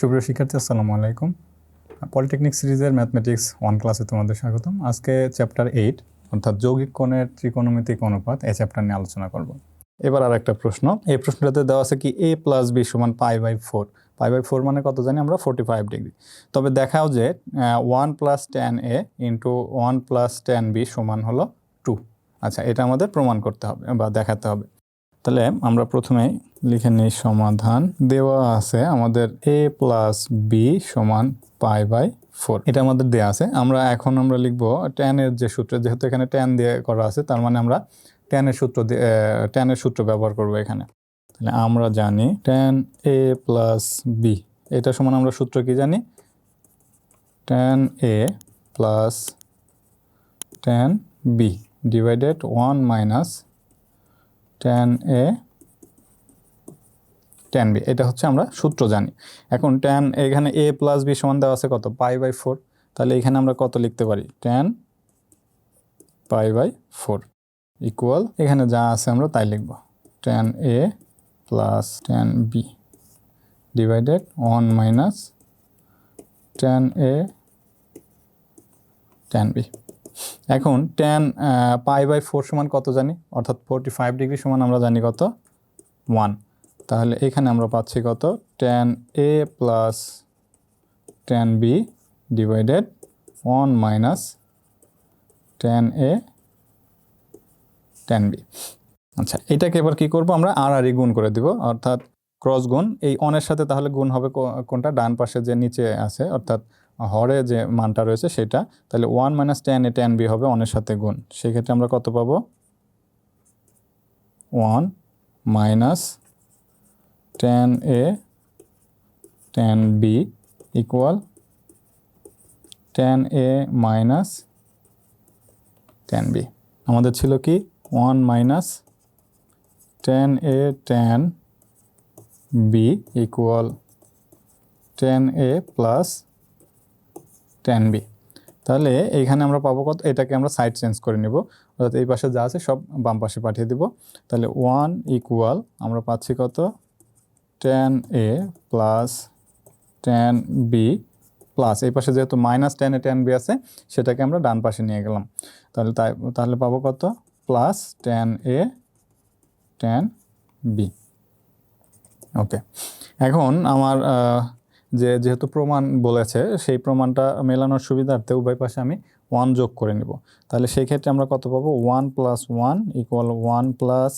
সুপ্রিয় শিক্ষার্থী, আসসালামু আলাইকুম। পলিটেকনিক সিরিজের ম্যাথমেটিক্স ওয়ান ক্লাসে তোমাদের স্বাগতম। আজকে চ্যাপ্টার এইট অর্থাৎ যৌগিক কোণের ত্রিকোণমিতিক অনুপাত এই চ্যাপ্টার নিয়ে আলোচনা করব। এবার আর একটা প্রশ্ন। এই প্রশ্নটাতে দেওয়া আছে কি এ প্লাস বি সমান pi by four pi by four মানে কত জানি আমরা? ফোর্টি ফাইভ ডিগ্রি তবে দেখাও যে one plus tan A into one plus tan B সমান হলো টু আচ্ছা এটা আমাদের প্রমাণ করতে হবে বা দেখাতে হবে। তাহলে আমরা প্রথমেই লিখে নিই সমাধান। দেওয়া আছে আমাদের এ প্লাস বি সমান পাই বাই ফোর এটা আমাদের দেওয়া আছে। আমরা এখন আমরা লিখব টেনের যে সূত্র, যেহেতু এখানে টেন দিয়ে করা আছে, তার মানে আমরা টেনের সূত্র দিয়ে টেনের সূত্র ব্যবহার করব এখানে। তাহলে আমরা জানি টেন এ প্লাস বি এটা সমান আমরা সূত্র কি জানি? Tan A plus tan B divided one minus tan A tan B এটা হচ্ছে আমরা সূত্র জানি। এখন টেন এখানে এ প্লাস বি সমান দেওয়া আছে কত? পাই বাই ফোর তাহলে এখানে আমরা কত লিখতে পারি? Tan pi by four equal এখানে যা আছে আমরা তাই লিখব। Tan A plus tan B divided one minus tan A tan B এখন টেন পাই বাই ফোর সমান কত জানি? অর্থাৎ ফোরটি ফাইভ ডিগ্রি সমান আমরা জানি কত? ওয়ান তাহলে এখানে আমরা পাচ্ছি কত? Tan A plus tan B divided one minus tan A tan B আচ্ছা এটাকে এবার কি করব আমরা? আর আর গুণ করে দিব। অর্থাৎ ক্রস গুণ, এই অনের সাথে তাহলে গুণ হবে কোনটা? ডান পাশে যে নিচে আছে, অর্থাৎ হরে যে মানটা রয়েছে সেটা, তাহলে one minus tan A tan B হবে অনের সাথে গুণ। সেক্ষেত্রে আমরা কত পাবো? One minus tan A tan B equal tan A minus tan B আমাদের ছিল কি? One minus tan A tan B equal tan A plus tan B তাহলে এইখানে আমরা পাবো কত? এটাকে আমরা সাইড চেঞ্জ করে নিব। অর্থাৎ এই পাশে যা আছে সব বাম পাশে পাঠিয়ে দিব। তাহলে ওয়ান ইকুয়াল আমরা পাচ্ছি কত? Tan A plus tan B plus এই পাশে যেহেতু minus tan A tan B আছে, সেটাকে আমরা ডান পাশে নিয়ে গেলাম। তাহলে তাই, তাহলে পাবো কত? Plus tan A tan B okay এখন আমার যে যেহেতু প্রমাণ বলেছে, সেই প্রমাণটা মেলানোর সুবিধার্থে উভয় পাশে আমি ওয়ান যোগ করে নিব। তাহলে সেই ক্ষেত্রে আমরা কত পাবো? One plus one equal one plus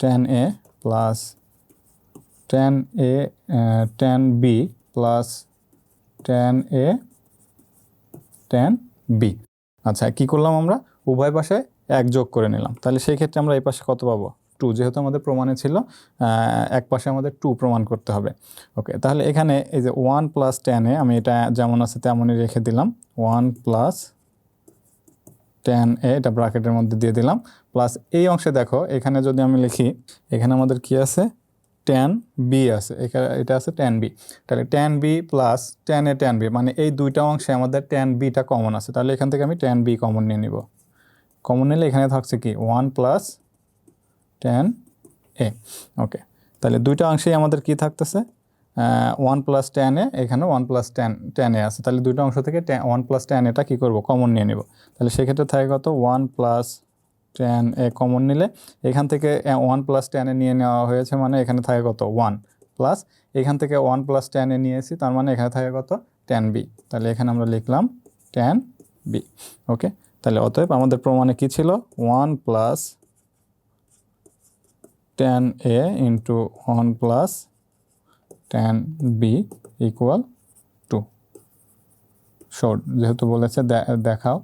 tan A plus tan A tan B plus tan A tan B আচ্ছা কি করলাম আমরা? উভয় পাশে এক যোগ করে নিলাম। তাহলে সেই ক্ষেত্রে আমরা এই পাশে কত পাবো? টু যেহেতু আমাদের প্রমাণে ছিল এক পাশে আমাদের টু প্রমাণ করতে হবে। ওকে তাহলে এখানে এই যে ওয়ান প্লাস টেনে আমি এটা যেমন আছে তেমনই রেখে দিলাম। ওয়ান প্লাস টেন এ এটা ব্র্যাকেটের মধ্যে দিয়ে দিলাম। প্লাস এই অংশে দেখো, এখানে যদি আমি লিখি, এখানে আমাদের কি আছে? টেন বি আছে। এটা আছে টেন বি তাহলে tan B plus tan A tan B মানে এই দুইটা অংশে আমাদের টেন বিটা কমন আছে। তাহলে এখান থেকে আমি টেন বি কমন নিয়ে নিব। কমন নিলে এখানে থাকছে কি? One plus tan A okay তাহলে দুইটা অংশেই আমাদের কি থাকতেছে? ওয়ান প্লাস টেন এ এখানে one plus tan tan A আছে। তাহলে দুইটা অংশ থেকে ওয়ান প্লাস টেন এটা কী করব? কমন নিয়ে নিব। তাহলে সেক্ষেত্রে থাকে কত? One plus tan A common নিলে এখান থেকে ওয়ান প্লাস টেন এ নিয়ে নেওয়া হয়েছে মানে এখানে থাকে কত? ওয়ান প্লাস এখান থেকে ওয়ান প্লাস টেন এ নিয়েছি, তার মানে এখানে থাকে কত? টেন বি তাহলে এখানে আমরা লিখলাম টেন বি ওকে তাহলে অতএব আমাদের প্রমাণে কি ছিল? One plus tan A into one plus tan B equal two short যেহেতু বলেছে দেখাও,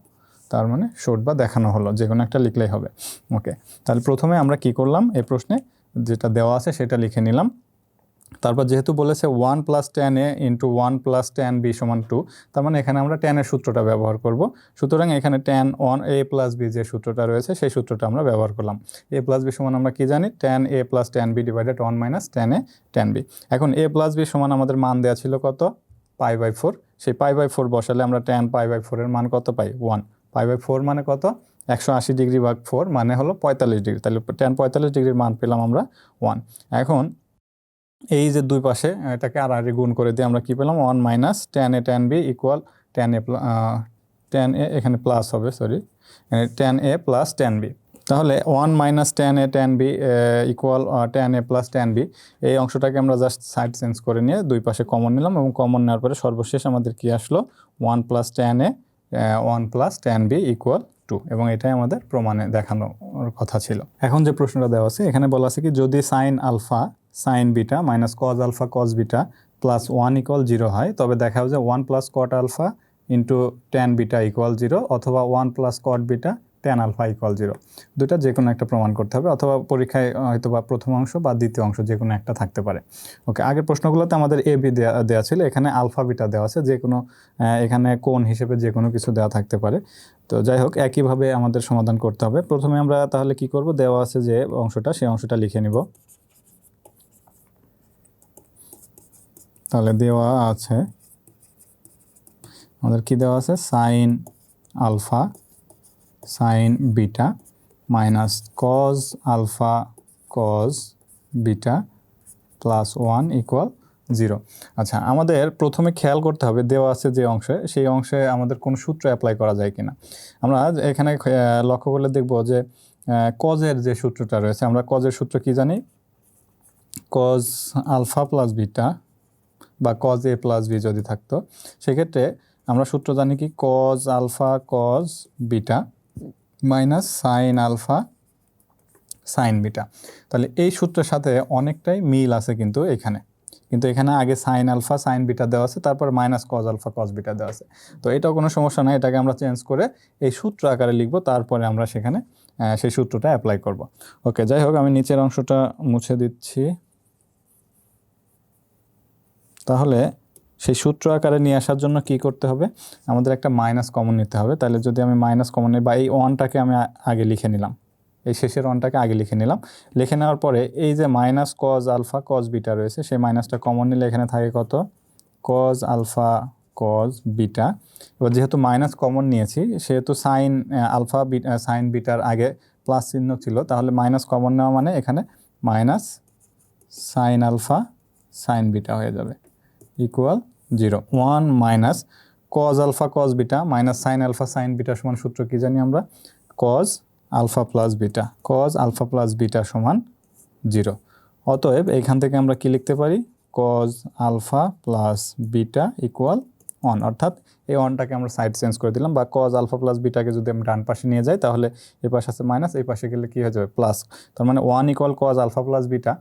তার মানে শর্ট বা দেখানো হলো, যে কোনো একটা লিখলেই হবে। ওকে তাহলে প্রথমে আমরা কি করলাম? এই প্রশ্নে যেটা দেওয়া আছে সেটা লিখে নিলাম। তারপর যেহেতু বলেছে one plus tan A into one plus tan B সমান টু তার মানে এখানে আমরা টেনের সূত্রটা ব্যবহার করব। সুতরাং এখানে tan one A plus B যে সূত্রটা রয়েছে, সেই সূত্রটা আমরা ব্যবহার করলাম। এ প্লাস বি সমান আমরা কি জানি? Tan A plus tan B divided one minus tan A tan B এখন এ প্লাস বি সমান আমাদের মান দেওয়া ছিল কত? পাই বাই ফোর সেই পাই বাই ফোর বসালে আমরা টেন পাই বাই ফোরের মান কত পাই? ওয়ান পাই বাই ফোর মানে কত? একশো আশি ডিগ্রি ভাগ ফোর মানে হলো পঁয়তাল্লিশ ডিগ্রি তাহলে টেন পঁয়তাল্লিশ ডিগ্রির মান পেলাম আমরা ওয়ান এখন এই যে দুই পাশে, এটাকে আর আর গুণ করে দিয়ে আমরা কি পেলাম? One minus tan A tan B equal tan A tan A এখানে প্লাস হবে sorry tan A plus tan B তাহলে one minus tan A tan B equal tan A plus tan B এই অংশটাকে আমরা জাস্ট সাইড চেঞ্জ করে নিয়ে দুই পাশে কমন নিলাম এবং কমন নেওয়ার পরে সর্বশেষ আমাদের কি আসলো? One plus tan A one plus tan B equal two এবং এটাই আমাদের প্রমাণে দেখানোর কথা ছিল। এখন যে প্রশ্নটা দেওয়া আছে, এখানে বলা আছে কি, যদি sine alpha sine beta minus cos alpha cos beta plus one equal zero হয়, তবে দেখা যায় one plus cot alpha into tan beta equal zero অথবা one plus cot beta tan alpha equal zero দুটা যে কোনো একটা প্রমাণ করতে হবে, অথবা পরীক্ষায় হয়তো বা প্রথম অংশ বা দ্বিতীয় অংশ যে কোনো একটা থাকতে পারে। ওকে, আগের প্রশ্নগুলোতে আমাদের এ বি দেওয়া দেওয়া ছিল, এখানে আলফা বিটা দেওয়া আছে যে কোনো এখানে কোন হিসেবে যে কোনো কিছু দেওয়া থাকতে পারে। তো যাই হোক, একইভাবে আমাদের সমাধান করতে হবে। প্রথমে আমরা তাহলে কি করব, দেওয়া আছে যে অংশটা, সেই অংশটা লিখে নিব। তাহলে দেওয়া আছে। আমাদের কি দেওয়া আছে? Sine alpha sine beta minus cos alpha cos beta plus one equal zero আচ্ছা আমাদের প্রথমে খেয়াল করতে হবে দেওয়া আছে যে অংশে, সেই অংশে আমাদের কোন সূত্র অ্যাপ্লাই করা যায় কিনা। আমরা এখানে লক্ষ্য করলে দেখব যে কজের যে সূত্রটা রয়েছে, আমরা কজের সূত্র কি জানি? কজ আলফা প্লাস বিটা বা কজ এ প্লাস বি যদি থাকতো, সেক্ষেত্রে আমরা সূত্র জানি কি? Cos alpha cos beta minus sine alpha sine beta তাহলে এই সূত্রের সাথে অনেকটাই মিল আছে কিন্তু এখানে। কিন্তু এখানে আগে সাইন আলফা সাইন বিটা দেওয়া আছে, তারপর minus cos alpha cos beta দেওয়া আছে। তো এটাও কোনো সমস্যা নাই, এটাকে আমরা চেঞ্জ করে এই সূত্র আকারে লিখব, তারপরে আমরা সেখানে সেই সূত্রটা অ্যাপ্লাই করব। ওকে যাই হোক, আমি নিচের অংশটা মুছে দিচ্ছি। তাহলে সেই সূত্র আকারে নিয়ে আসার জন্য কি করতে হবে? আমাদের একটা মাইনাস কমন নিতে হবে। তাহলে যদি আমি মাইনাস কমন নিই বা এই ওয়ানটাকে আমি আগে লিখে নিলাম। এই শেষের ওয়ানটাকে আগে লিখে নিলাম। লিখে নেওয়ার পরে এই যে minus cos alpha cos beta রয়েছে, সেই মাইনাসটা কমন নিলে এখানে থাকে কত? কজ আলফা কজ বিটা এবার যেহেতু মাইনাস কমন নিয়েছি, সেহেতু সাইন আলফা সাইন বিটার আগে প্লাস চিহ্ন ছিল, তাহলে মাইনাস কমন নেওয়া মানে এখানে minus sine alpha sine beta হয়ে যাবে। Equal zero one minus cos alpha cos beta minus sine alpha sine beta সমান সূত্র কি জানি আমরা? Cos alpha plus beta cos alpha plus beta সমান জিরো অতএব এইখান থেকে আমরা কি লিখতে পারি? Cos alpha plus beta equal one অর্থাৎ এই ওয়ানটাকে আমরা সাইড চেঞ্জ করে দিলাম বা কজ আলফা প্লাস বিটাকে যদি আমি ডান পাশে নিয়ে যাই, তাহলে এই পাশে আছে মাইনাস এই পাশে গেলে কি হয়ে যাবে? প্লাস তার মানে one equal cos alpha plus beta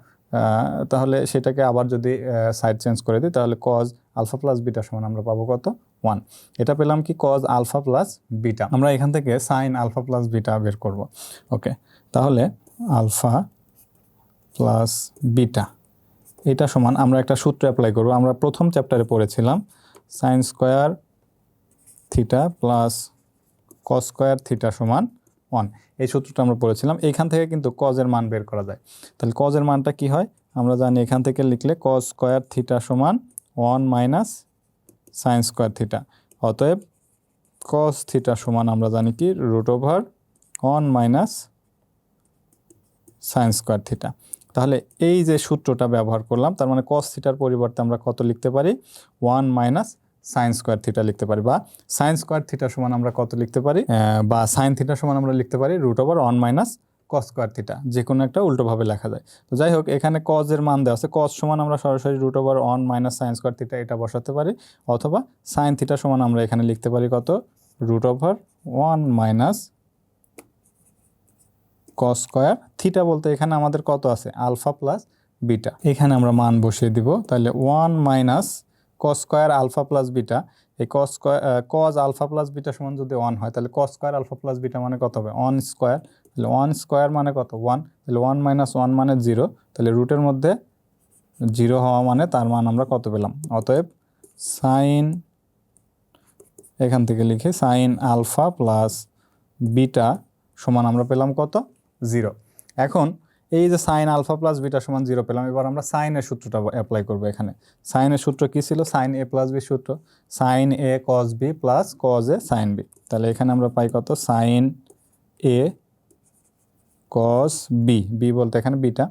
তাহলে সেটাকে আবার যদি সাইড চেঞ্জ করে দিই, তাহলে কজ আলফা প্লাস বিটা সমান আমরা পাবো কত? ওয়ান এটা পেলাম কি কজ আলফা প্লাস বিটা আমরা এখান থেকে সাইন আলফা প্লাস বিটা বের করব। ওকে তাহলে আলফা প্লাস বিটা এটা সমান আমরা একটা সূত্র অ্যাপ্লাই করব। আমরা প্রথম চ্যাপ্টারে পড়েছিলাম sine square theta plus cos square theta সমান ওয়ান এই সূত্রটা আমরা পড়েছিলাম এইখান থেকে কিন্তু কজের মান বের করা যায়। তাহলে কজের মানটা কি হয়? আমরা জানি এখান থেকে লিখলে কজ স্কোয়ার থিটা সমান one minus sine square theta অতএব কস থিটা সমান আমরা জানি কি? Root over one minus sine square theta তাহলে এই যে সূত্রটা ব্যবহার করলাম, তার মানে কস থিটার পরিবর্তে আমরা কত লিখতে পারি? One minus sine square theta লিখতে পারি বা সাইন স্কোয়ার থিটা সমান আমরা কত লিখতে পারি? বা সাইন থিটা সমান আমরা লিখতে পারি root over one minus cos square theta যে কোনো একটা উল্টোভাবে লেখা যায়। তো যাই হোক, এখানে কজের মান দেওয়া আছে। কজ সমান আমরা সরাসরি root over one minus sine square theta এটা বসাতে পারি, অথবা সাইন থিটা সমান আমরা এখানে লিখতে পারি কত? Root over one minus cos square theta বলতে এখানে আমাদের কত আছে? আলফা প্লাস বিটা এখানে আমরা মান বসিয়ে দিব। তাহলে one minus cos square alpha plus beta এই cos square cos alpha plus beta সমান যদি ওয়ান হয়, তাহলে cos square alpha plus beta মানে কত হবে? ওয়ান স্কোয়ার তাহলে ওয়ান স্কোয়ার মানে কত? ওয়ান তাহলে ওয়ান মাইনাস ওয়ান মানে জিরো তাহলে রুটের মধ্যে জিরো হওয়া মানে তার মান আমরা কত পেলাম? অতএব সাইন এখান থেকে লিখে সাইন আলফা প্লাস বিটা সমান আমরা পেলাম কত? জিরো এখন এই যে সাইন আলফা প্লাস বিটা সমান জিরো পেলাম, এবার আমরা সাইনের সূত্রটা অ্যাপ্লাই করব এখানে। সাইনের সূত্র কী ছিল? সাইন এ প্লাস বি সূত্র। Sine A cos B plus cos A sine B তাহলে এখানে আমরা পাই কত? Sine A cos B B বলতে এখানে beta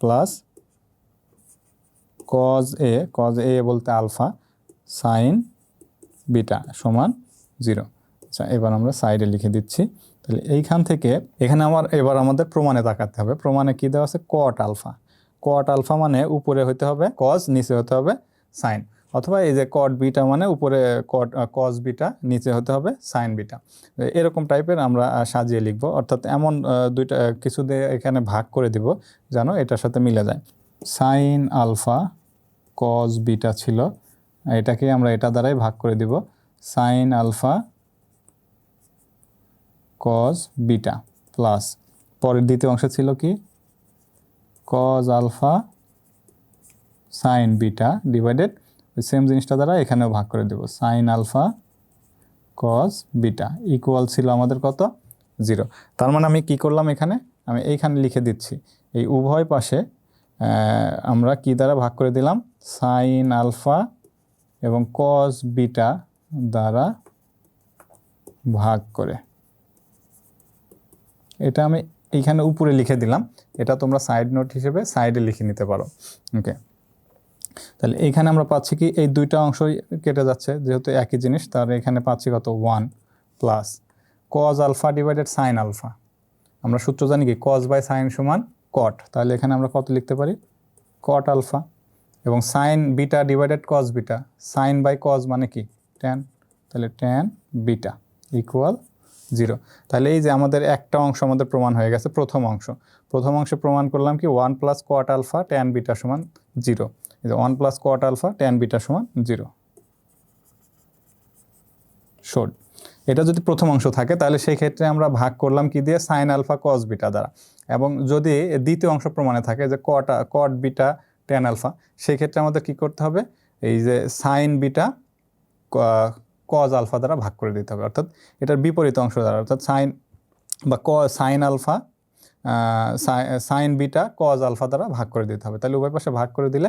plus cos A cos A বলতে আলফা সাইন বিটা সমান জিরো আচ্ছা এবার আমরা সাইডে লিখে দিচ্ছি। তাহলে এইখান থেকে এখানে আমার এবার আমাদের প্রমাণে তাকাতে হবে। প্রমাণে কী দেওয়া আছে? কট আলফা কট আলফা মানে উপরে হতে হবে কজ নিচে হতে হবে সাইন অথবা এই যে কট বিটা মানে উপরে কট কজ বিটা নিচে হতে হবে সাইন বিটা এরকম টাইপের আমরা সাজিয়ে লিখব। অর্থাৎ এমন দুইটা কিছু দিয়ে এখানে ভাগ করে দিব যেন এটার সাথে মিলে যায়। সাইন আলফা কজ বিটা ছিল। এটাকে আমরা এটা দ্বারাই ভাগ করে দিব। Sine alpha cos beta plus পরের দ্বিতীয় অংশ ছিল কি? Cos alpha sine beta divided ওই সেম জিনিসটা দ্বারা এখানেও ভাগ করে দেব। Sine alpha cos beta equal ছিল আমাদের কত? জিরো তার মানে আমি কি করলাম এখানে? আমি এইখানে লিখে দিচ্ছি। এই উভয় পাশে আমরা কি দ্বারা ভাগ করে দিলাম? সাইন আলফা এবং কজ বিটা দ্বারা ভাগ করে। এটা আমি এইখানে উপরে লিখে দিলাম। এটা তোমরা সাইড নোট হিসেবে সাইডে লিখে নিতে পারো। ওকে তাহলে এইখানে আমরা পাচ্ছি কি, এই দুইটা অংশই কেটে যাচ্ছে, যেহেতু একই জিনিস তার এখানে পাচ্ছি কত? One plus cos alpha divided sine alpha আমরা সূত্র জানি কি কজ বাই সাইন সমান কট তাহলে এখানে আমরা কত লিখতে পারি? কট আলফা এবং sine beta divided cos beta sine by cos মানে কি? ট্যান তাহলে ট্যান বিটা ইকুয়াল জিরো। তাহলে এই যে আমাদের একটা অংশ আমাদের প্রমাণ হয়ে গেছে, প্রথম অংশ। প্রথম অংশে প্রমাণ করলাম কি one plus cot alpha tan beta সমান জিরো। এই যে one plus cot alpha tan beta সমান জিরো। শোড এটা যদি প্রথম অংশ থাকে, তাহলে সেই ক্ষেত্রে আমরা ভাগ করলাম কি দিয়ে সাইন আলফা কস বিটা দ্বারা। এবং যদি দ্বিতীয় অংশ প্রমাণে থাকে যে cot cot beta tan alpha সেই ক্ষেত্রে আমাদের কি করতে হবে? এই যে সাইন বিটা কজ আলফা দ্বারা ভাগ করে দিতে হবে। অর্থাৎ এটার বিপরীত অংশ দ্বারা, অর্থাৎ সাইন বা ক sine alpha sine beta cos alpha দ্বারা ভাগ করে দিতে হবে। তাহলে উভয় পাশে ভাগ করে দিলে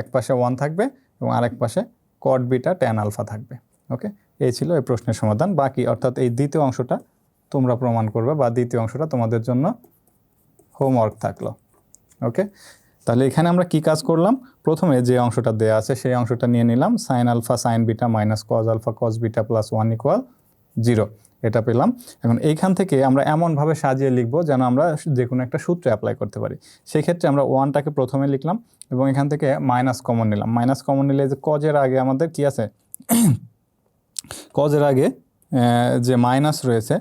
এক পাশে ওয়ান থাকবে এবং আরেক পাশে কট বিটা ট্যান আলফা থাকবে। ওকে এই ছিল এই প্রশ্নের সমাধান। বাকি, অর্থাৎ এই দ্বিতীয় অংশটা তোমরা প্রমাণ করবে বা দ্বিতীয় অংশটা তোমাদের জন্য হোমওয়ার্ক থাকল। ওকে তাহলে এখানে আমরা কি কাজ করলাম? প্রথমে যে অংশটা দেয়া আছে সেই অংশটা নিয়ে নিলাম। Sine alpha sine beta minus cos alpha cos beta plus one equal zero এটা পেলাম। এখন এইখান থেকে আমরা এমনভাবে সাজিয়ে লিখব যেন আমরা যে কোনো একটা সূত্রে অ্যাপ্লাই করতে পারি। সেই ক্ষেত্রে আমরা ওয়ানটাকে প্রথমে লিখলাম এবং এখান থেকে মাইনাস কমন নিলাম। মাইনাস কমন নিলে যে কজের আগে আমাদের কি আছে? কজের আগে যে মাইনাস রয়েছে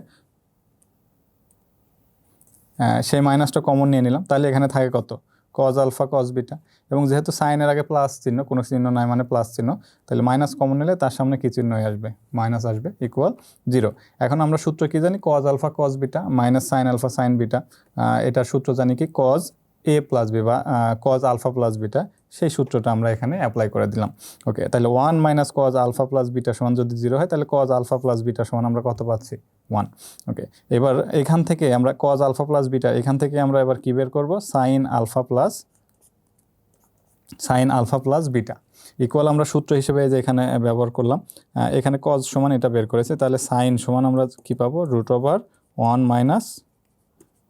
সেই মাইনাসটা কমন নিয়ে নিলাম। তাহলে এখানে থাকে কত? কজ আলফা কজ বিটা এবং যেহেতু সাইনের আগে প্লাস চিহ্ন, কোনো চিহ্ন নাই মানে প্লাস চিহ্ন, তাহলে মাইনাস কমন নিলে তার সামনে কী চিহ্নই আসবে? মাইনাস আসবে ইকুয়াল জিরো এখন আমরা সূত্র কি জানি? Cos alpha cos beta minus sine alpha sine beta এটার সূত্র জানি কি? কজ এ প্লাস বি বা কজ আলফা প্লাস বিটা সেই সূত্রটা আমরা এখানে অ্যাপ্লাই করে দিলাম। ওকে তাহলে one minus cos alpha plus beta সমান যদি জিরো হয়, তাহলে কজ আলফা প্লাস বিটা সমান আমরা কত পাচ্ছি? ওয়ান ওকে এবার এখান থেকে আমরা কজ আলফা প্লাস বিটা এখান থেকে আমরা এবার কী বের করব? Sine alpha plus sine alpha plus beta equal আমরা সূত্র হিসেবে যে এখানে ব্যবহার করলাম এখানে কজ সমান এটা বের করেছে, তাহলে সাইন সমান আমরা কি পাবো? Root over one minus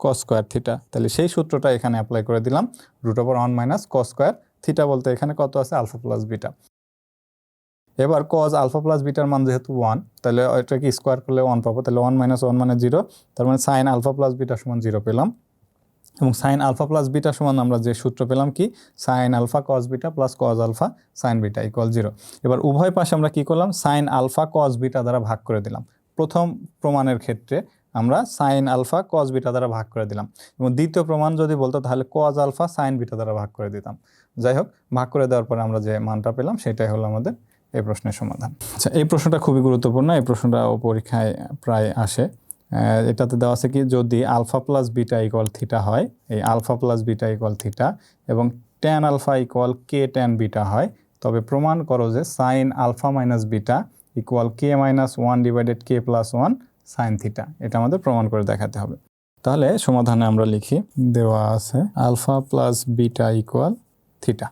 cos square theta তাহলে সেই সূত্রটা এখানে অ্যাপ্লাই করে দিলাম root over one minus cos square theta বলতে এখানে কত আছে? আলফা প্লাস বিটা এবার কজ আলফা প্লাস বিটার মান যেহেতু ওয়ান তাহলে এটাকে স্কোয়ার করলে ওয়ান পাবো। তাহলে ওয়ান মাইনাস ওয়ান মানে জিরো তার মানে সাইন আলফা প্লাস বিটা সমান জিরো পেলাম। এবং সাইন আলফা প্লাস বিটা সমান আমরা যে সূত্র পেলাম কি? Sine alpha cos beta plus cos alpha sine beta equal zero এবার উভয় পাশে আমরা কি করলাম? সাইন আলফা কজ বিটা দ্বারা ভাগ করে দিলাম। প্রথম প্রমাণের ক্ষেত্রে আমরা সাইন আলফা কজ বিটা দ্বারা ভাগ করে দিলাম। এবং দ্বিতীয় প্রমাণ যদি বলতো, তাহলে কজ আলফা সাইন বিটা দ্বারা ভাগ করে দিতাম। যাই হোক, ভাগ করে দেওয়ার পরে আমরা যে মানটা পেলাম, সেটাই হলো আমাদের এই প্রশ্নের সমাধান। আচ্ছা এই প্রশ্নটা খুবই গুরুত্বপূর্ণ, এই প্রশ্নটা পরীক্ষায় প্রায় আসে। এটাতে দেওয়া আছে কি, যদি alpha plus beta equal theta হয়, এই alpha plus beta equal theta এবং tan alpha equal K tan beta হয়, তবে প্রমাণ করো যে sine alpha minus beta equal K minus one divided K plus one sine theta. এটা আমাদের প্রমাণ করে দেখাতে হবে। তাহলে সমাধানে আমরা লিখি, দেওয়া আছে alpha plus beta equal theta.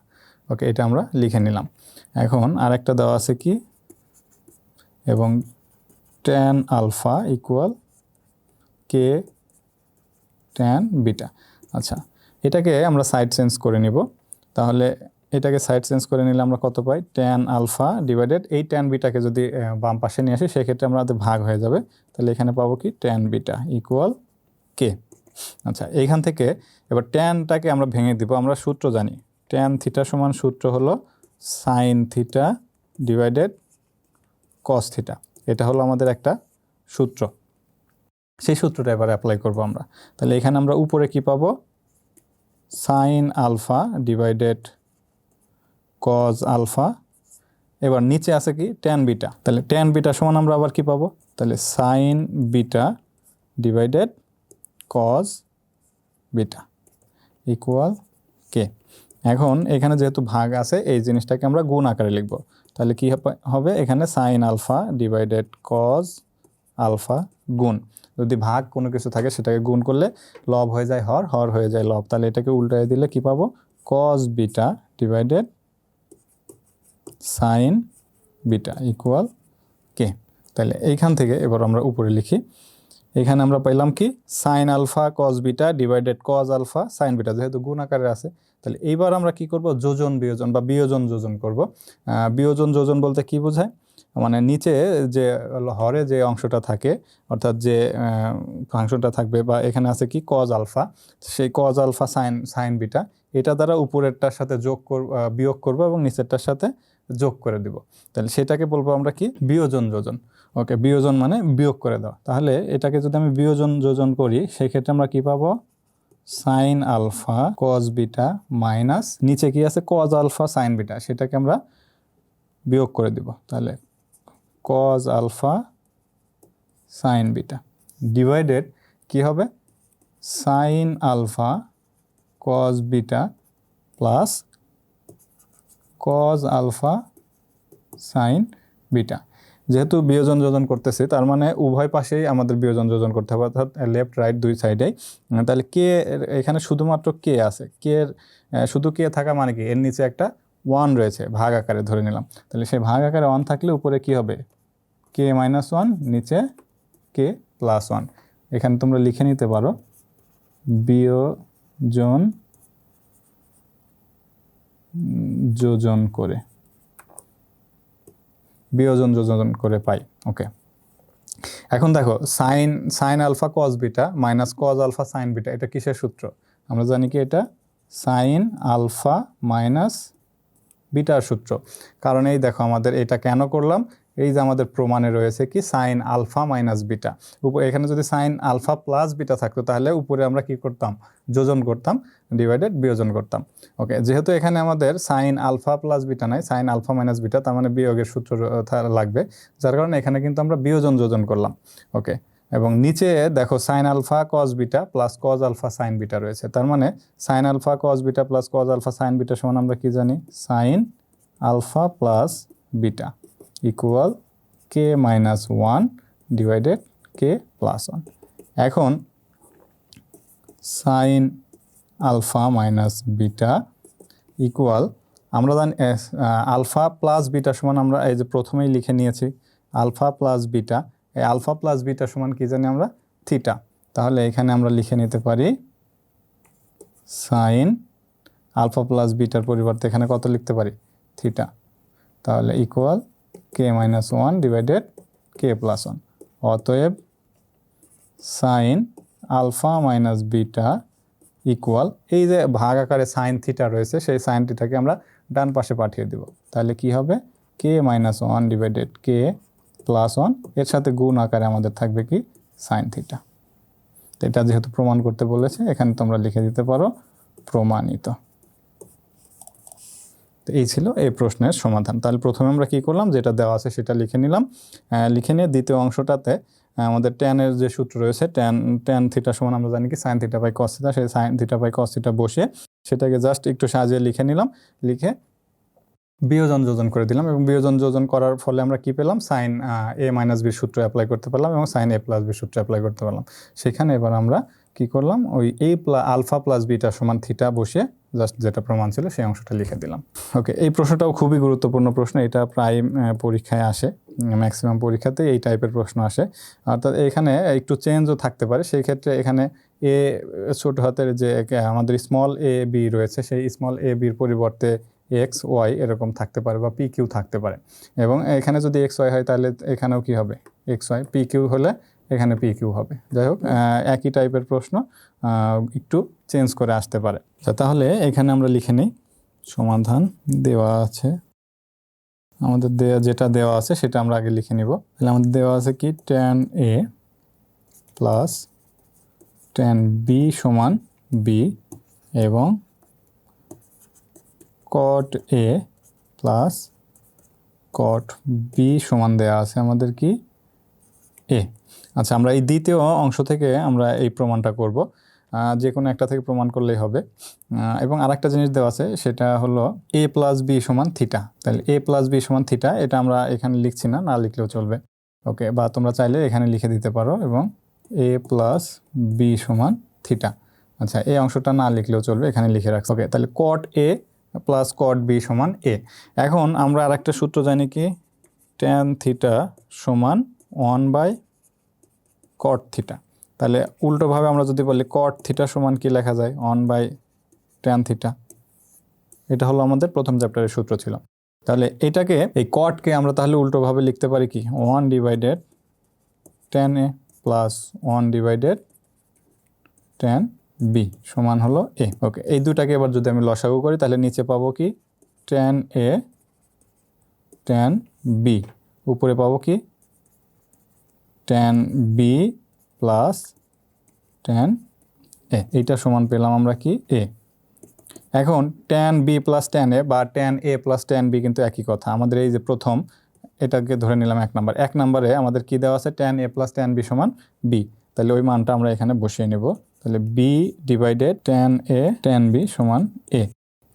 Okay, এটা আমরা লিখে নিলাম। এখন আরেকটা দেওয়া আছে কি? এবং tan alpha equal K tan beta আচ্ছা এটাকে আমরা সাইড চেঞ্জ করে নিব। তাহলে এটাকে সাইড চেঞ্জ করে নিলে আমরা কত পাই? ট্যান আলফা ডিভাইডেড এই ট্যান বিটাকে যদি বাম পাশে নিয়ে আসি, সেক্ষেত্রে আমাদের ভাগ হয়ে যাবে। তাহলে এখানে পাবো কি? ট্যান বিটা ইকুয়াল কে আচ্ছা এইখান থেকে এবার ট্যানটাকে আমরা ভেঙে দিব। আমরা সূত্র জানি। ট্যান থিটা সমান সূত্র হলো sine theta divided cos theta এটা হলো আমাদের একটা সূত্র। সেই সূত্রটা এবার অ্যাপ্লাই করব আমরা। তাহলে এখানে আমরা উপরে কি পাবো? Sine alpha divided cos alpha এবার নিচে আছে কি? ট্যান বিটা তাহলে ট্যান বিটা সমান আমরা আবার কি পাবো? তাহলে sine beta divided cos beta equal K এখন এখানে যেহেতু ভাগ আছে, এই জিনিসটাকে আমরা গুণ আকারে লিখব। তাহলে কি হবে- এখানে sine alpha divided cos alpha গুণ। যদি ভাগ কোনো কিছু থাকে, সেটাকে গুণ করলে লব হয়ে যায় হর হর হয়ে যায় লব। তাহলে এটাকে উল্টায় দিলে কি পাবো? Cos beta divided sine beta equal K তাহলে এইখান থেকে এবার আমরা উপরে লিখি। এখানে আমরা পাইলাম কি? Sine alpha cos beta divided cos alpha sine beta যেহেতু গুণ আকারে আছে তাহলে এইবার আমরা কি করব? যোজন বিয়োজন বা বিয়োজন যোজন করব। বিয়োজন যোজন বলতে কি বোঝায়? মানে নিচে যে হরে যে অংশটা থাকে অর্থাৎ যে ফাংশনটা থাকবে বা এখানে আছে কি? কজ আলফা সেই cos alpha sine sine beta এটা দ্বারা উপরেরটার সাথে যোগ আহ, বিয়োগ করব এবং নিচেরটার সাথে যোগ করে দিব। তাহলে সেটাকে বলব আমরা কি? বিয়োজন যোজন। ওকে, বিয়োজন মানে বিয়োগ করে দাও। তাহলে এটাকে যদি আমি বিয়োজন যোজন করি সেই ক্ষেত্রে আমরা কি পাবো? Sine alpha cos beta minus নিচে কি আছে? কজ আলফা সাইন বিটা সেটাকে আমরা বিয়োগ করে দিব। তাহলে cos alpha sine beta divided কি হবে? Sine alpha cos beta plus cos alpha sine beta যেহেতু বিয়োজন যোজন করতেছি, তার মানে উভয় পাশেই আমাদের বিয়োজন যোজন করতে হবে, অর্থাৎ লেফট রাইট দুই সাইডেই তাহলে কে এখানে শুধুমাত্র কে আছে? কে শুধু কে থাকা মানে কি? এর নিচে একটা ওয়ান রয়েছে, ভাগ আকারে ধরে নিলাম। তাহলে সেই ভাগ আকারে ওয়ান থাকলে উপরে কি হবে? কে মাইনাস ওয়ান নিচে কে প্লাস ওয়ান এখানে তোমরা লিখে নিতে পারো, বিয়োজন যোজন করে। বিয়োজন যোজন করে পাই ওকে এখন দেখো sine sine alpha cos beta minus cos alpha sine beta এটা কিসের সূত্র? আমরা জানি কি এটা? সাইন আলফা মাইনাস বিটার সূত্র। কারণ এই দেখো, আমাদের এটা কেন করলাম? এই যে আমাদের প্রমাণে রয়েছে কি সাইন আলফা মাইনাস বিটা এখানে যদি সাইন আলফা প্লাস বিটা থাকতো, তাহলে উপরে আমরা কি করতাম? যোজন করতাম ডিভাইডেড বিয়োজন করতাম। ওকে যেহেতু এখানে আমাদের সাইন আলফা প্লাস বিটা নাই সাইন আলফা মাইনাস বিটা তার মানে বিয়োগের সূত্র লাগবে, যার কারণে এখানে কিন্তু আমরা বিয়োজন যোজন করলাম। ওকে এবং নিচে দেখো sine alpha cos beta plus cos alpha sine beta রয়েছে। তার মানে sine alpha cos beta plus cos alpha sine beta সমান আমরা কি জানি? Sine alpha plus beta equal K minus one divided K plus one এখন sine alpha minus beta equal আমরা জানি আলফা প্লাস বিটা সমান আমরা এই যে প্রথমেই লিখে নিয়েছি আলফা প্লাস বিটা এই আলফা প্লাস বিটা সমান কি জানি আমরা? থিটা তাহলে এখানে আমরা লিখে নিতে পারি সাইন আলফা প্লাস বিটার পরিবর্তে এখানে কত লিখতে পারি? থিটা তাহলে equal K minus one divided K plus one অতএব sine alpha minus beta equal এই যে ভাগ আকারে সাইন থিটা রয়েছে, সেই সাইন থিটাকে আমরা ডান পাশে পাঠিয়ে দিব। তাহলে কি হবে? K minus one divided K plus ওয়ানের সাথে গুণ আকারে আমাদের থাকবে কি? সাইন থিটা এটা যেহেতু প্রমাণ করতে বলেছে, এখানে তোমরা লিখে দিতে পারো প্রমাণিত। তো এই ছিল এই প্রশ্নের সমাধান। তাহলে প্রথমে আমরা কি করলাম? যেটা দেওয়া আছে সেটা লিখে নিলাম। লিখে নিয়ে দ্বিতীয় অংশটাতে আমাদের ট্যানের যে সূত্র রয়েছে ট্যান ট্যান থিটা সমান আমরা জানি কি sine theta by cos theta সেই sine theta by cos theta বসে সেটাকে জাস্ট একটু সাজিয়ে লিখে নিলাম। লিখে বিয়োজন যোজন করে দিলাম এবং বিয়োজন যোজন করার ফলে আমরা কি পেলাম? সাইন এ মাইনাস বির সূত্র অ্যাপ্লাই করতে পারলাম এবং সাইন এ প্লাস বির সূত্র অ্যাপ্লাই করতে পারলাম। সেখানে এবার আমরা কি করলাম? ওই এ প্লা আলফা প্লাস বিটা সমান থিটা বসে জাস্ট যেটা প্রমাণ ছিল সেই অংশটা লিখে দিলাম। ওকে এই প্রশ্নটাও খুবই গুরুত্বপূর্ণ প্রশ্ন, এটা প্রায় পরীক্ষায় আসে ম্যাক্সিমাম পরীক্ষাতে এই টাইপের প্রশ্ন আসে। অর্থাৎ এখানে একটু চেঞ্জও থাকতে পারে, সেই ক্ষেত্রে এখানে এ ছোট হাতের যে, আমাদের স্মল এ বি রয়েছে, সেই স্মল এ বির পরিবর্তে এক্স ওয়াই এরকম থাকতে পারে বা পি কিউ থাকতে পারে। এবং এখানে যদি এক্স ওয়াই হয় তাহলে এখানেও কি হবে? এক্স ওয়াই পি কিউ হলে এখানে পি কিউ হবে। যাই হোক একই টাইপের প্রশ্ন একটু চেঞ্জ করে আসতে পারে। আচ্ছা, তাহলে এখানে আমরা লিখে নিই। সমাধান দেওয়া আছে। আমাদের দেওয়া যেটা দেওয়া আছে সেটা আমরা আগে লিখে নিব। তাহলে আমাদের দেওয়া আছে কি? Tan A plus tan B সমান বি এবং কট এ প্লাস কট বি সমান দেওয়া আছে। আমাদের কি? এ আচ্ছা আমরা এই দ্বিতীয় অংশ থেকে আমরা এই প্রমাণটা করব। যে কোনো একটা থেকে প্রমাণ করলেই হবে। এবং আরেকটা জিনিস দেওয়া আছে, সেটা হলো এ প্লাস বি সমান থিটা তাহলে এ প্লাস বি সমান থিটা এটা আমরা এখানে লিখছি না না লিখলেও চলবে। ওকে, বা তোমরা চাইলে এখানে লিখে দিতে পারো, এবং এ প্লাস বি সমান থিটা আচ্ছা এই অংশটা না লিখলেও চলবে, এখানে লিখে রাখছি। ওকে, তাহলে কট এ প্লাস কট বি সমান এ এখন আমরা আরেকটা সূত্র জানি কি? ট্যান থিটা সমান ওয়ান বাই কট থিটা তাহলে উল্টোভাবে আমরা যদি বলি কট থিটা সমান কি লেখা যায়? ওয়ান বাই ট্যান থিটা এটা হলো আমাদের প্রথম চ্যাপ্টারের সূত্র ছিল। তাহলে এটাকে, এই কটকে আমরা তাহলে উল্টোভাবে লিখতে পারি কি? One divided tan A plus one divided tan B সমান হলো এ ওকে এই দুটাকে এবার যদি আমি লসাগু করি, তাহলে নিচে পাবো কি? টেন এ টেন বি উপরে পাবো কি? Tan B plus tan A এইটা সমান পেলাম আমরা কি? এ এখন tan B plus tan A বা tan A plus tan B কিন্তু একই কথা। আমাদের এই যে প্রথম, এটাকে ধরে নিলাম এক নাম্বার এক নম্বরে আমাদের কি দেওয়া আছে? Tan A plus tan B সমান বি তাহলে ওই মানটা আমরা এখানে বসিয়ে নেব। তাহলে B divided tan A tan B সমান এ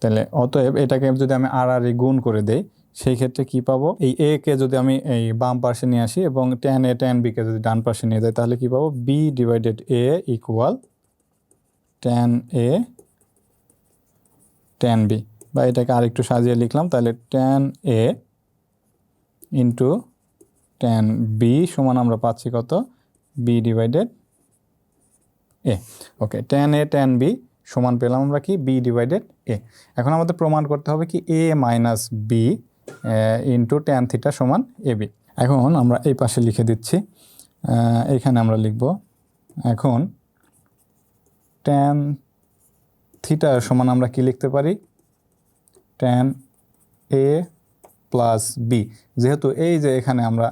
তাহলে অতএব এটাকে যদি আমি আর আর গুণ করে দেই সেই ক্ষেত্রে কি পাবো? এই এ কে যদি আমি এই বাম পাশে নিয়ে আসি এবং টেন এ টেন বি কে যদি ডান পাশে নিয়ে যাই, তাহলে কি পাবো? B divided A equal tan A tan B বা এটাকে আরেকটু সাজিয়ে লিখলাম, তাহলে tan A into tan B সমান আমরা পাচ্ছি কত? B divided A okay tan A tan B সমান পেলাম আমরা কি? বি ডিভাইডেড এ এখন আমাদের প্রমাণ করতে হবে কি A minus B into tan theta সমান এ বি এখন আমরা এই পাশে লিখে দিচ্ছি এখানে আমরা লিখব, এখন টেন থিটা সমান আমরা কি লিখতে পারি? টেন এ প্লাস বি যেহেতু এই যে এখানে আমরা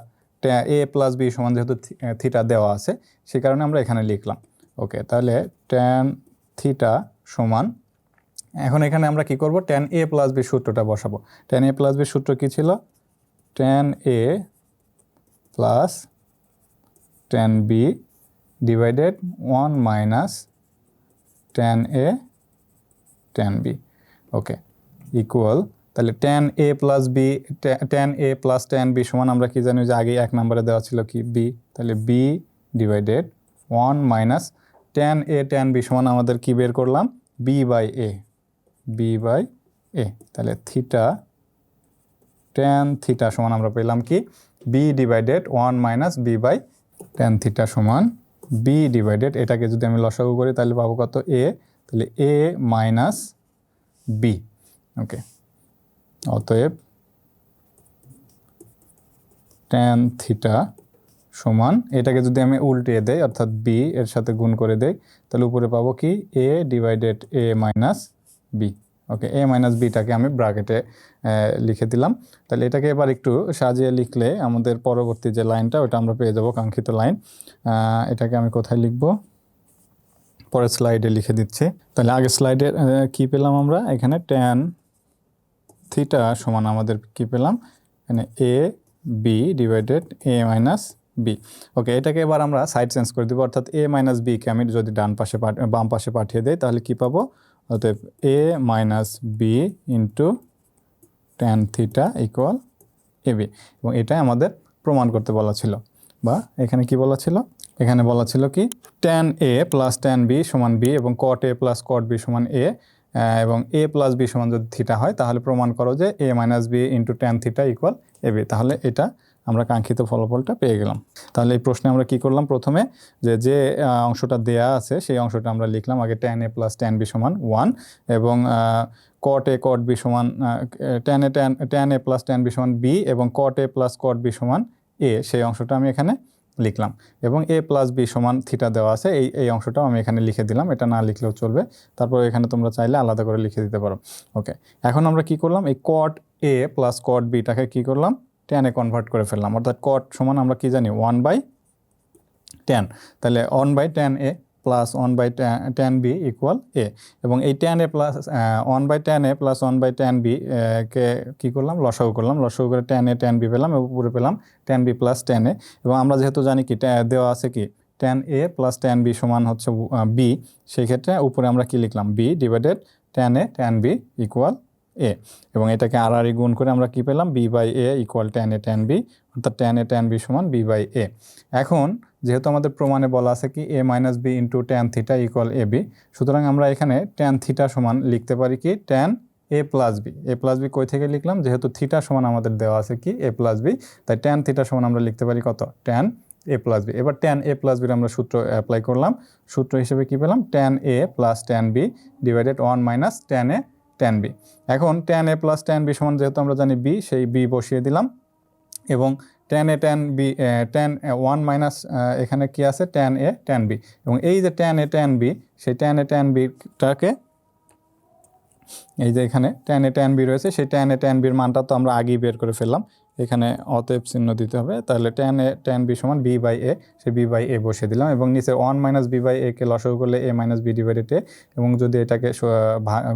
এ প্লাস বি সমান যেহেতু থিটা দেওয়া আছে, সে কারণে আমরা এখানে লিখলাম। ওকে তাহলে টেন থিটা সমান এখন এখানে আমরা কি করব? টেন এ প্লাস বি সূত্রটা বসাবো। টেন এ প্লাস বি সূত্র কী ছিল? Tan A plus tan B divided one minus tan A tan B okay equal তাহলে tan A plus B tan A plus tan B সমান আমরা কি জানি? যে আগে এক নম্বরে দেওয়া ছিল কি? বি তাহলে B divided one minus tan A tan B সমান আমাদের কি বের করলাম? B by A B by A তাহলে থিটা টেন থিটা সমান আমরা পেলাম কি? B divided one minus B by tan theta সমান বি ডিভাইডেড এটাকে যদি আমি লসাগু করি, তাহলে পাবো কত? এ তাহলে এ মাইনাস বি ওকে অতএব টেন থিটা সমান, এটাকে যদি আমি উল্টিয়ে দেই, অর্থাৎ বি এর সাথে গুণ করে দেই, তাহলে উপরে পাবো কি? A divided A minus B okay A minus বিটাকে আমি ব্রাকেটে লিখে দিলাম। তাহলে এটাকে এবার একটু সাজিয়ে লিখলে আমাদের পরবর্তী যে লাইনটা ওটা আমরা পেয়ে যাব কাঙ্ক্ষিত লাইন। এটাকে আমি কোথায় লিখব? পরের স্লাইডে লিখে দিচ্ছি। তাহলে আগের স্লাইডে কি পেলাম আমরা? এখানে টেন থিটা সমান আমাদের কি পেলাম? এখানে A B divided A minus B okay এটাকে এবার আমরা সাইড চেঞ্জ করে দেবো। অর্থাৎ এ মাইনাস বিকে আমি যদি ডান পাশে বাম পাশে পাঠিয়ে দেই, তাহলে কি পাবো? অতএব A minus B into tan theta equal A B এবং এটাই আমাদের প্রমাণ করতে বলা ছিল। বা এখানে কি বলা ছিল? এখানে বলা ছিল কি? Tan A plus tan B সমান বি এবং কট এ প্লাস কট বি সমান এ এবং এ প্লাস বি সমান যদি থিটা হয়, তাহলে প্রমাণ করো যে A minus B into tan theta equal A B তাহলে এটা আমরা কাঙ্ক্ষিত ফলাফলটা পেয়ে গেলাম। তাহলে এই প্রশ্নে আমরা কি করলাম? প্রথমে যে যে অংশটা দেয়া আছে, সেই অংশটা আমরা লিখলাম আগে tan A plus tan B সমান ওয়ান এবং কট এ কট বি সমান tan A tan tan A plus tan B সমান বি এবং কট এ প্লাস কট বি সমান এ সেই অংশটা আমি এখানে লিখলাম। এবং এ প্লাস বি সমান থিটা দেওয়া আছে, এই এই অংশটাও আমি এখানে লিখে দিলাম, এটা না লিখলেও চলবে। তারপর এখানে তোমরা চাইলে আলাদা করে লিখে দিতে পারো। ওকে এখন আমরা কি করলাম? এই কট এ প্লাস কট বিটাকে কি করলাম? টেনে কনভার্ট করে ফেললাম। অর্থাৎ কট সমান আমরা কি জানি? ওয়ান বাই টেন তাহলে one by tan A plus one by tan B equal A এবং এই tan A plus one by tan A plus one by tan B কে কী করলাম? লসাগু করলাম। লসাগু করে টেন এ টেন বি পেলাম এবং উপরে পেলাম tan B plus tan A. এবং আমরা যেহেতু জানি কি দেওয়া আছে কি? Tan A plus tan B সমান হচ্ছে বি সেই ক্ষেত্রে উপরে আমরা কি লিখলাম? B divided tan A tan B equal A এবং এটাকে আর আর গুণ করে আমরা কি পেলাম? B by A equal tan A tan B অর্থাৎ টেন এ টেন বি সমান বি বাই এ এখন যেহেতু আমাদের প্রমাণে বলা আছে কি A minus B into tan theta equal A B সুতরাং আমরা এখানে টেন থিটা সমান লিখতে পারি কি tan A plus B A plus B কই থেকে লিখলাম? যেহেতু থিটা সমান আমাদের দেওয়া আছে কি এ প্লাস বি তাই টেন থিটা সমান আমরা লিখতে পারি কত? টেন এ প্লাস বি এবার টেন এ প্লাস বির আমরা সূত্র অ্যাপ্লাই করলাম। সূত্র হিসেবে কি পেলাম? Tan A plus tan B divided one minus tan A tan B এখন tan A plus tan B সমান যেহেতু আমরা জানি বি সেই বি বসিয়ে দিলাম। এবং tan A tan B tan one minus এখানে কি আছে? টেন এ টেন বি এবং এই যে টেন এ টেন বি সেই টেন এ টেন বিটাকে এই যে এখানে টেন এ টেন বি রয়েছে, সেই টেন এ টেন বির মানটা তো আমরা আগেই বের করে ফেললাম। এখানে অতএব চিহ্ন দিতে হবে। তাহলে টেন এ টেন বি সমান বি বাই এ সে বি বাই এ বসে দিলাম এবং নিচে one minus B by A কে লসগু করলে A minus B divided A এবং যদি এটাকে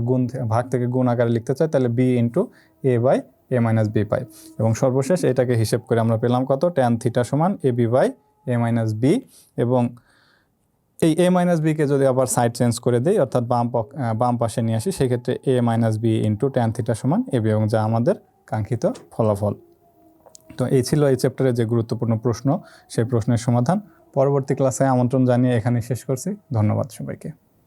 গুণ, ভাগ থেকে গুণ আকারে লিখতে চাই তাহলে B into A by A minus B পাই। এবং সর্বশেষ এটাকে হিসেব করে আমরা পেলাম কত? টেন থিটা সমান A B by A minus B এবং এই এ মাইনাস বিকে যদি আবার সাইড চেঞ্জ করে দিই, অর্থাৎ বাম বাম পাশে নিয়ে আসি, সেক্ষেত্রে A minus B into tan theta সমান এ বি এবং যা আমাদের কাঙ্ক্ষিত ফলাফল। তো এই ছিল এই চ্যাপ্টারের যে গুরুত্বপূর্ণ প্রশ্ন, সেই প্রশ্নের সমাধান। পরবর্তী ক্লাসে আমন্ত্রণ জানিয়ে এখানে শেষ করছি। ধন্যবাদ সবাইকে।